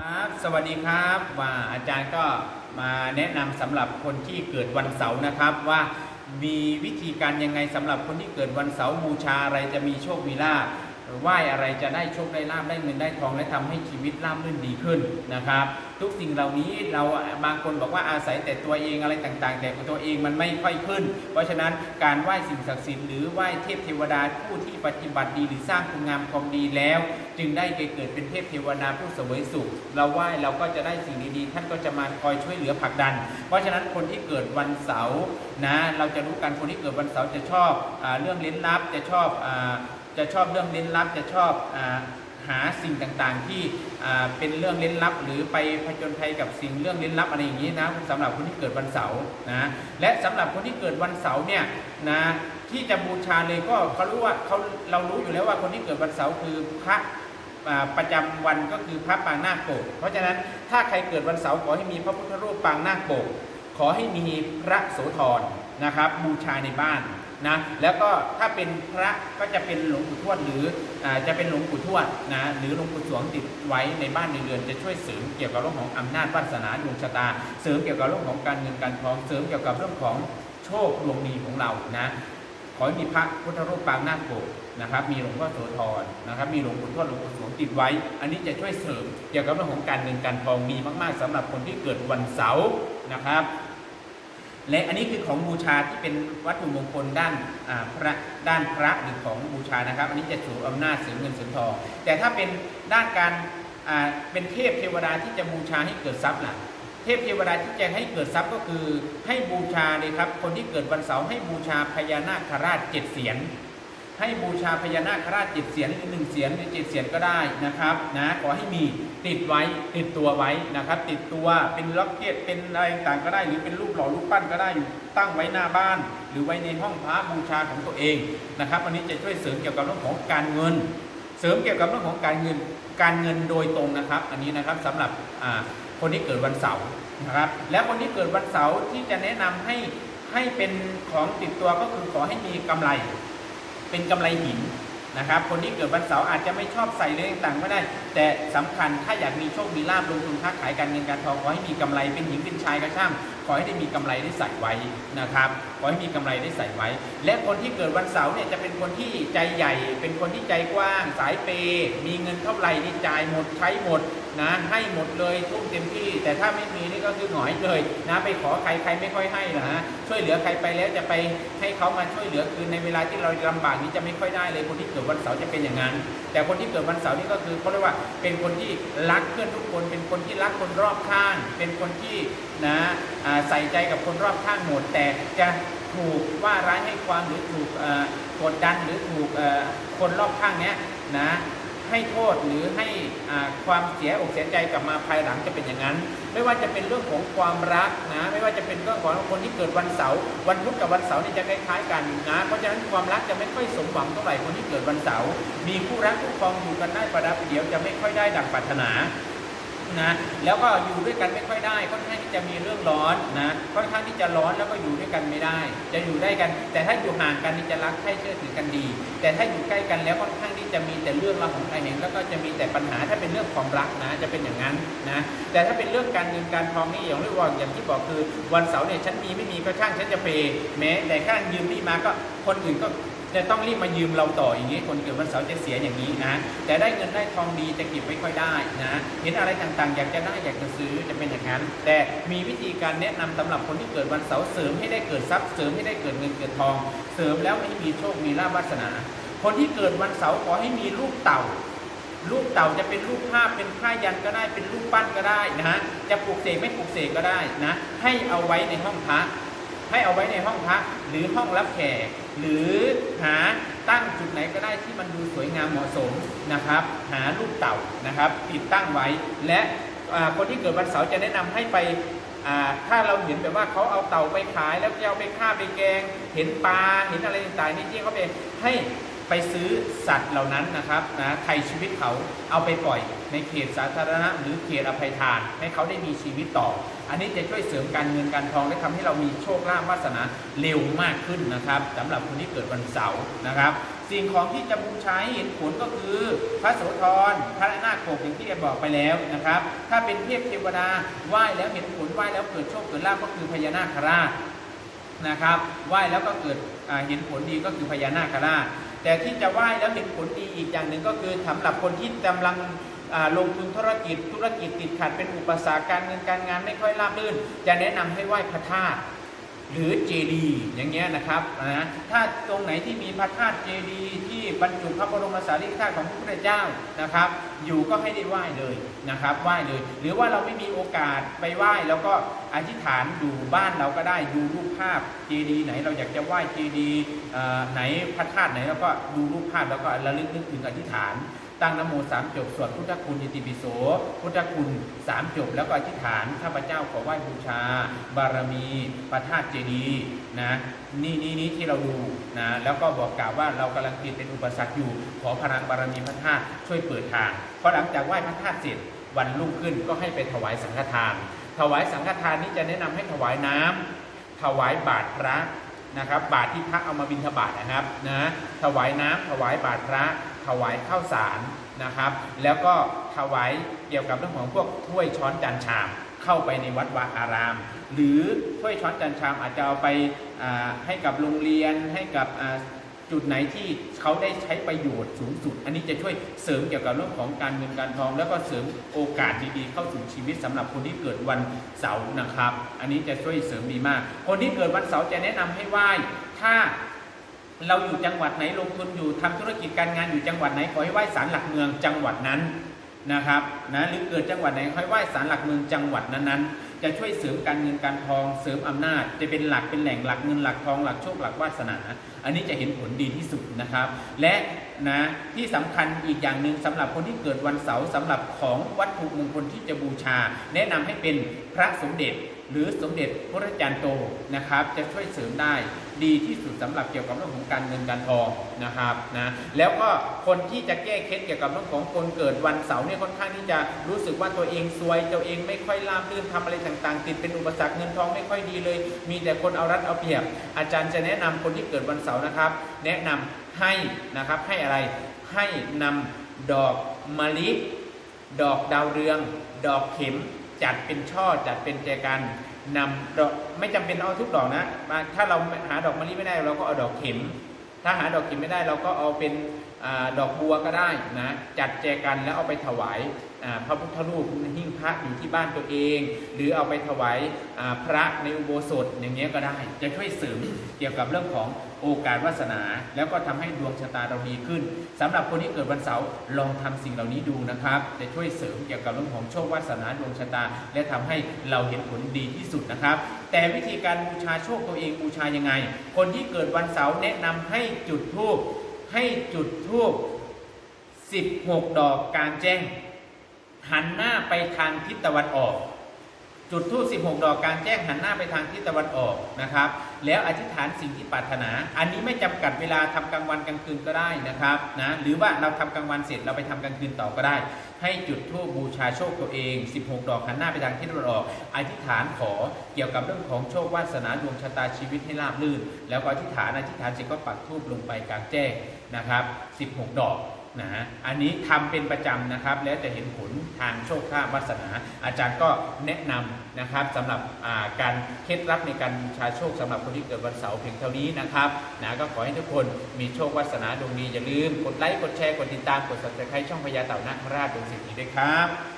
ครับสวัสดีครับว่าอาจารย์ก็มาแนะนำสำหรับคนที่เกิดวันเสาร์นะครับ ว่ามีวิธีการยังไงสำหรับคนที่เกิดวันเสาร์บูชาอะไรจะมีโชคมีลาภ ไหว้อะไรจะได้โชคได้ลาภได้เงินได้ทองและทำให้ชีวิตราบรื่นดีขึ้นนะครับ ทุกสิ่งเหล่านี้เราบางคนบอกว่าอาศัยแต่ตัวเองอะไรต่างๆ แต่ตัวเองมันไม่ค่อยขึ้น เพราะฉะนั้นการไหว้สิ่งศักดิ์สิทธิ์หรือไหว้เทพเทวดาผู้ที่ปฏิบัติดีหรือสร้างคุณงามความดีแล้ว จึงได้เกิดเป็นเทพเทวดาผู้เสวยสุข เราไหว้เราก็จะได้สิ่งดีๆท่านก็จะมาคอยช่วยเหลือผลักดัน เพราะฉะนั้นคนที่เกิดวันเสาร์นะเราจะรู้กันคนที่เกิดวันเสาร์จะชอบอเรื่องเลี้ลับจะชอบอ จะชอบเรื่องลี้ลับ จะชอบอหาสิ่งต่างๆ ที่เป็นเรื่องลี้ลับ หรือไปผจญภัยกับสิ่งเรื่องลี้ลับอะไรอย่างนี้นะสำหรับคนที่เกิดวันเสาร์นะและสำหรับคนที่เกิดวันเสาร์เนี่ยนะที่จะบูชาเลยก็เขารู้ว่าเขาเรารู้อยู่แล้วว่าคนที่เกิดวันเสาร์คือพระประจำวันก็คือพระปางนาคโปก เพราะฉะนั้นถ้าใครเกิดวันเสาร์ขอให้มีพระพุทธรูปปางนาคโปก ขอให้มีพระโสธร นะครับบูชาในบ้านนะแล้วก็ถ้าเป็นพระก็จะเป็นหลวงปู่ทวดหรืออจะเป็นหลวงปู่ทวดนะหรือหลวงปู่สวงติดไว้ในบ้านในเรือนจะช่วยเสริมเกี่ยวกับเรื่องของอำนาจวาสนาดวงชะตา เสริมเกี่ยวกับเรื่องของการเงินการทองเสริมเกี่ยวกับเรื่องของโชคดวงดีของเรานะขอให้มีพระพุทธรูปปางนาคปกนะครับ มีหลวงพ่อโสธรนะครับ มีหลวงปู่ทวดหลวงปู่สวงติดไว้ อันนี้จะช่วยเสริมเกี่ยวกับเรื่องของการเงินการทองมีมาก ๆสำหรับคนที่เกิดวันเสาร์นะครับ และอันนี้คือของบูชาที่เป็นวัตถุมงคลด้านพระด้านพระหรือของบูชานะครับ อันนี้จะสูงอำนาจเสริมเงินเสริมทอง แต่ถ้าเป็นด้านการเป็นเทพเทวดาที่จะบูชาให้เกิดทรัพย์ล่ะเทพเทวดาที่จะให้เกิดทรัพย์ก็คือให้บูชาเลยครับ คนที่เกิดวันเสาร์ให้บูชาพญานาคราชเจ็ดเสียน ให้บูชาพญานาคราชเจ็ดเสียนหรือหนึ่งเสียนหรือเจ็ดเสียนก็ได้นะครับนะขอให้มีติดไว้ติดตัวไว้นะครับ ติดตัวเป็นล็อกเก็ตเป็นอะไรต่างก็ได้ หรือเป็นรูปหล่อรูปปั้นก็ได้อยู่ตั้งไว้หน้าบ้าน หรือไว้ในห้องพระบูชาของตัวเองนะครับอันนี้จะช่วยเสริมเกี่ยวกับเรื่องของการเงิน เสริมเกี่ยวกับเรื่องของการเงินการเงินโดยตรงนะครับ อันนี้นะครับสำหรับคนที่เกิดวันเสาร์นะครับและคนที่เกิดวันเสาร์ที่จะแนะนำให้ให้เป็นของติดตัวก็คือขอให้มีกำไร เป็นกำไรหินนะครับ คนที่เกิดวันเสาร์อาจจะไม่ชอบใส่เลยต่างๆก็ได้ แต่สำคัญถ้าอยากมีโชค มีลาภลงทุนค้าขายการเงินการทองขอให้มีกำไรเป็นหญิงเป็นชายก็ช่างขอให้ได้มีกำไรได้ใส่ไว้นะครับ ขอให้มีกำไรได้ใส่ไว้ และคนที่เกิดวันเสาร์เนี่ยจะเป็นคนที่ใจใหญ่ เป็นคนที่ใจกว้าง สายเป มีเงินเท่าไหร่นี่จ่ายหมดใช้หมด นะให้หมดเลยทุ่มเต็มที่ แต่ถ้าไม่มีนี่ก็คือหงอยเลยนะไปขอใครใครไม่ค่อยให้นะฮะช่วยเหลือใครไปแล้วจะไปให้เขามาช่วยเหลือคือในเวลาที่เราลำบากนี้จะไม่ค่อยได้เลยคนที่เกิดวันเสาร์จะเป็นอย่างนั้น แต่คนที่เกิดวันเสาร์นี่ก็คือเขาเรียกว่าเป็นคนที่รักเพื่อนทุกคน เป็นคนที่รักคนรอบข้าง เป็นคนที่นะใส่ใจกับคนรอบข้างหมดแต่จะถูกว่าร้ายให้ความหรือถูกกดดันหรือถูกคนรอบข้างเนี้ยนะ ให้โทษหรือให้ความเสียอกเสียใจกลับมาภายหลังจะเป็นอย่างนั้น ไม่ว่าจะเป็นเรื่องของความรักนะ ไม่ว่าจะเป็นเรื่องของคนที่เกิดวันเสาร์วันพุธกับวันเสาร์นี่จะคล้ายๆกันนะเพราะฉะนั้นความรักจะไม่ค่อยสมหวังเท่าไหร่คนที่เกิดวันเสาร์มีคู่รักคู่ครองอยู่กันได้ประดับเดียวจะไม่ค่อยได้ดังปรารถนา นะแล้วก็อยู่ด้วยกันไม่ค่อยได้ ค่อนข้างที่จะมีเรื่องร้อนนะค่อนข้างที่จะร้อนแล้วก็อยู่ด้วยกันไม่ได้ จะอยู่ได้กัน แต่ถ้าอยู่ห่างกันนี่จะรักใคร่เชื่อถือกันดี แต่ถ้าอยู่ใกล้กันแล้วค่อนข้างที่จะมีแต่เรื่องราวของใครเห็นแล้วก็จะมีแต่ปัญหาถ้าเป็นเรื่องความรักนะจะเป็นอย่างนั้นนะแต่ถ้าเป็นเรื่องการเงินการทองนี่อย่างที่บอกอย่างที่บอกคือ วันเสาร์เนี่ยฉันมีไม่มีก็ช่างฉันจะเปย์แม้แต่ข้างยืมนี่มาก็คนอื่นก็ จะต้องรีบมายืมเราต่ออย่างนี้ คนเกิดวันเสาร์จะเสียอย่างนี้นะ แต่ได้เงินได้ทองดีจะเก็บไม่ค่อยได้นะ เห็นอะไรต่างๆ อยากจะได้อยากจะซื้อจะเป็นอย่างนั้น แต่มีวิธีการแนะนำสำหรับคนที่เกิดวันเสาร์เสริมให้ได้เกิดทรัพย์เสริมให้ได้เกิดเงินเกิดทอง เสริมแล้วให้มีโชคมีลาภวาสนา คนที่เกิดวันเสาร์ขอให้มีลูกเต่าลูกเต่าจะเป็นรูปภาพเป็นผ้ายันก็ได้เป็นรูปปั้นก็ได้นะฮะจะปลูกเสกไม่ปลูกเสกก็ได้นะ ให้เอาไว้ในห้องพระ ให้เอาไว้ในห้องพระหรือห้องรับแขก หรือหาตั้งจุดไหนก็ได้ที่มันดูสวยงามเหมาะสมนะครับ หารูปเต่านะครับ ติดตั้งไว้ และคนที่เกิดวันเสาร์จะแนะนำให้ไปถ้าเราเห็นแบบว่าเขาเอาเต่าไปขายแล้วจะเอาไปฆ่าไปแกง เห็นปลาเห็นอะไรต่างๆนี่ที่เขาไปให้ ไปซื้อสัตว์เหล่านั้นนะครับนะไถ่ชีวิตเขาเอาไปปล่อยในเขตสาธารณะหรือเขตอภัยทาน ให้เขาได้มีชีวิตต่อ อันนี้จะช่วยเสริมการเงินการทองและทำให้เรามีโชคลาภวาสนาเร็วมากขึ้นนะครับสำหรับคนที่เกิดวันเสาร์นะครับ สิ่งของที่จะบูชาให้เห็นผลก็คือ พระโสธรพระนาคโกอย่างที่ได้บอกไปแล้วนะครับ ถ้าเป็นเทพเทวดาไหว้แล้วเห็นผลไหว้แล้วเกิดโชคเกิดลาภก็คือพญานาคราชนะครับไหว้แล้วก็เกิดเห็นผลดีก็คือพญานาคราช แต่ที่จะไหว้แล้วเห็นผลดีอีกอย่างหนึ่งก็คือสำหรับคนที่กำลังลงทุนธุรกิจธุรกิจติดขัดเป็นอุปสรรคการเงินการงานไม่ค่อยราบรื่น จะแนะนำให้ไหว้พระธาตุ หรือเจดีย์อย่างเงี้ยนะครับนะถ้าตรงไหนที่มีพระธาตุเจดีย์ที่บรรจุพระบรมสารีริกธาตุของพระพุทธเจ้านะครับ อยู่ก็ให้ได้ไหว้เลยนะครับไหว้เลย หรือว่าเราไม่มีโอกาสไปไหว้แล้วก็อธิษฐานอยู่บ้านเราก็ได้ดูรูปภาพเจดีย์ไหนเราอยากจะไหว้เจดีย์อ่อไหนพระธาตุไหนแล้วก็ดูรูปภาพแล้วก็ระลึกนึกถึงอธิษฐาน ตั้งนโมสามจบสวดพุทธคุณอิติปิโส พุทธคุณสามจบแล้วก็อธิษฐานข้าพเจ้าขอไหว้บูชา บารมีพระธาตุเจดีนะนี่นี่นี่ที่เราดูนะแล้วก็บอกกล่าวว่าเรากำลังติดเป็นอุปสรรคอยู่ ขอพลังบารมีพระธาตุช่วยเปิดทางพอหลังจากไหว้พระธาตุเสร็จวันรุ่งขึ้นก็ให้ไปถวายสังฆทาน ถวายสังฆทานนี้จะแนะนำให้ถวายน้ำถวายบาตรพระนะครับบาตรที่พระเอามาบิณฑบาตนะครับนะถวายน้ำถวายบาตรพระ ถวายข้าวสารนะครับ แล้วก็ถวายเกี่ยวกับเรื่องของพวกถ้วยช้อนจานชามเข้าไปในวัดวาอาราม หรือถ้วยช้อนจานชามอาจจะเอาไปาให้กับโรงเรียนให้กับจุดไหนที่เขาได้ใช้ประโยชน์สูงสุด อันนี้จะช่วยเสริมเกี่ยวกับเรื่องของการเงินการทอง แล้วก็เสริมโอกาสดีๆเข้าสู่ชีวิตสำหรับคนที่เกิดวันเสาร์นะครับ อันนี้จะช่วยเสริมดีมาก คนที่เกิดวันเสาร์จะแนะนำให้ไหว้ ถ้า เราอยู่จังหวัดไหนลงทุนอยู่ทำธุรกิจการงานอยู่จังหวัดไหนขอให้ไหว้ศาลหลักเมืองจังหวัดนั้นนะครับนะหรือเกิดจังหวัดไหนขอให้ไหว้ศาลหลักเมืองจังหวัดนั้นๆ จะช่วยเสริมการเงินการทองเสริมอำนาจ จะเป็นหลักเป็นแหล่งหลักเงินหลักทองหลักโชคหลักวาสนา อันนี้จะเห็นผลดีที่สุดนะครับ และนะที่สำคัญอีกอย่างหนึ่งสำหรับคนที่เกิดวันเสาร์สำหรับของวัตถุมงคลที่จะบูชา แนะนำให้เป็นพระสมเด็จ หรือสมเด็จพระจารย์โตนะครับ จะช่วยเสริมได้ดีที่สุดสำหรับเกี่ยวกับเรื่องของการเงินการทองนะครับนะแล้วก็คนที่จะแก้เคล็ดเกี่ยวกับเรื่องของคนเกิดวันเสาร์เนี่ยค่อนข้างที่จะรู้สึกว่าตัวเองซวยตัวเองไม่ค่อยราบรื่นทำอะไรต่างๆ ติดเป็นอุปสรรคเงินทองไม่ค่อยดีเลย มีแต่คนเอารัดเอาเปรียบ อาจารย์จะแนะนำคนที่เกิดวันเสาร์นะครับ แนะนำให้นะครับให้อะไรให้นำดอกมะลิ ดอกดาวเรือง ดอกเข็ม จัดเป็นช่อจัดเป็นแจกันนำดอกไม่จำเป็นเอาทุกดอกนะมาถ้าเราหาดอกมะลิไม่ได้เราก็เอาดอกเข็ม ถ้าหาดอกเข็มไม่ได้เราก็เอาเป็นอดอกบัวก็ได้นะจัดแจกันแล้วเอาไปถวาย พระพุทธรูปหิ้งพระอยู่ที่บ้านตัวเอง หรือเอาไปถวายพระในอุโบสถอย่างเงี้ยก็ได้ จะช่วยเสริมเกี่ยวกับเรื่องของโอกาสวาสนา แล้วก็ทำให้ดวงชะตาเราดีขึ้นสำหรับคนที่เกิดวันเสาร์ลองทำสิ่งเหล่านี้ดูนะครับ จะช่วยเสริมเกี่ยวกับเรื่องของโชควาสนาดวงชะตา และทำให้เราเห็นผลดีที่สุดนะครับ แต่วิธีการบูชาโชคตัวเองบูชายังไง คนที่เกิดวันเสาร์แนะนำให้จุดธูปให้จุดธูป16 ดอกกลางแจ้ง หันหน้าไปทางทิศตะวันออก จุดธูป16 ดอกกางแจ้งหันหน้าไปทางทิศตะวันออกนะครับ แล้วอธิษฐานสิ่งที่ปรารถนา อันนี้ไม่จำกัดเวลาทำกลางวันกลางคืนก็ได้นะครับนะหรือว่าเราทำกลางวันเสร็จเราไปทำกลางคืนต่อก็ได้ ให้จุดธูปบูชาโชคตัวเอง 16 ดอกหันหน้าไปทางทิศตะวันออก อธิษฐานขอเกี่ยวกับเรื่องของโชควาสนาดวงชะตาชีวิตให้ราบรื่น แล้วก็อธิษฐานอธิษฐานเสร็จก็ปักธูปลงไปกลางแจ้งนะครับ 16 ดอก นะฮะอันนี้ทำเป็นประจำนะครับ แล้วจะเห็นผลทางโชคลาภวาสนา อาจารย์ก็แนะนำนะครับสำหรับการเคล็ดลับในการบูชาโชคสำหรับคนที่เกิดวันเสาร์เพียงเท่านี้นะครับนะก็ขอให้ทุกคนมีโชควาสนาดวงดีอย่าลืม กดไลค์กดแชร์กดติดตามกด subscribe ช่องพญาเต่านาคราชดวงสิทธิด้วยครับ